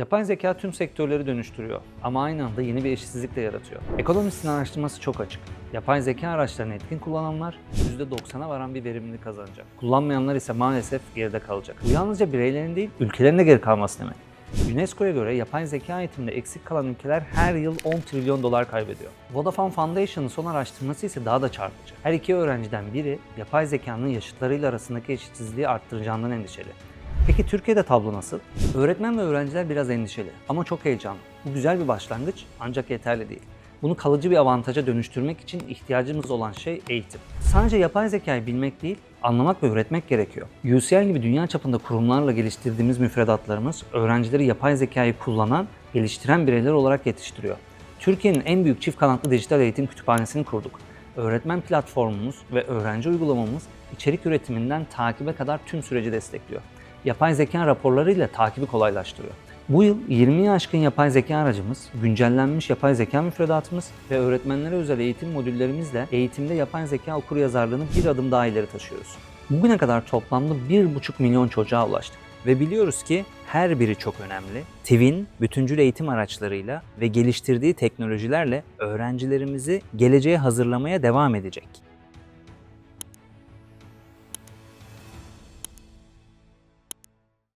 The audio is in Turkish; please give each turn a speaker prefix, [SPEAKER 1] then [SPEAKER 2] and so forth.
[SPEAKER 1] Yapay zeka tüm sektörleri dönüştürüyor ama aynı anda yeni bir eşitsizlik de yaratıyor. Ekonomistin araştırması çok açık. Yapay zeka araçlarını etkin kullananlar %90'a varan bir verimlilik kazanacak. Kullanmayanlar ise maalesef geride kalacak. Bu yalnızca bireylerin değil, ülkelerin de geri kalması demek. UNESCO'ya göre yapay zeka eğitiminde eksik kalan ülkeler her yıl 10 trilyon dolar kaybediyor. Vodafone Foundation'ın son araştırması ise daha da çarpıcı. Her iki öğrenciden biri yapay zekanın yaşıtlarıyla arasındaki eşitsizliği arttıracağından endişeli. Peki Türkiye'de tablo nasıl? Öğretmen ve öğrenciler biraz endişeli ama çok heyecanlı. Bu güzel bir başlangıç ancak yeterli değil. Bunu kalıcı bir avantaja dönüştürmek için ihtiyacımız olan şey eğitim. Sadece yapay zekayı bilmek değil, anlamak ve öğretmek gerekiyor. UCL gibi dünya çapında kurumlarla geliştirdiğimiz müfredatlarımız öğrencileri yapay zekayı kullanan, geliştiren bireyler olarak yetiştiriyor. Türkiye'nin en büyük çift kanatlı dijital eğitim kütüphanesini kurduk. Öğretmen platformumuz ve öğrenci uygulamamız içerik üretiminden takibe kadar tüm süreci destekliyor. Yapay zeka raporlarıyla takibi kolaylaştırıyor. Bu yıl 20'yi aşkın yapay zeka aracımız, güncellenmiş yapay zeka müfredatımız ve öğretmenlere özel eğitim modüllerimizle eğitimde yapay zeka okuryazarlığını bir adım daha ileri taşıyoruz. Bugüne kadar toplamda 1,5 milyon çocuğa ulaştık. Ve biliyoruz ki her biri çok önemli. TİV'in bütüncül eğitim araçlarıyla ve geliştirdiği teknolojilerle öğrencilerimizi geleceğe hazırlamaya devam edecek.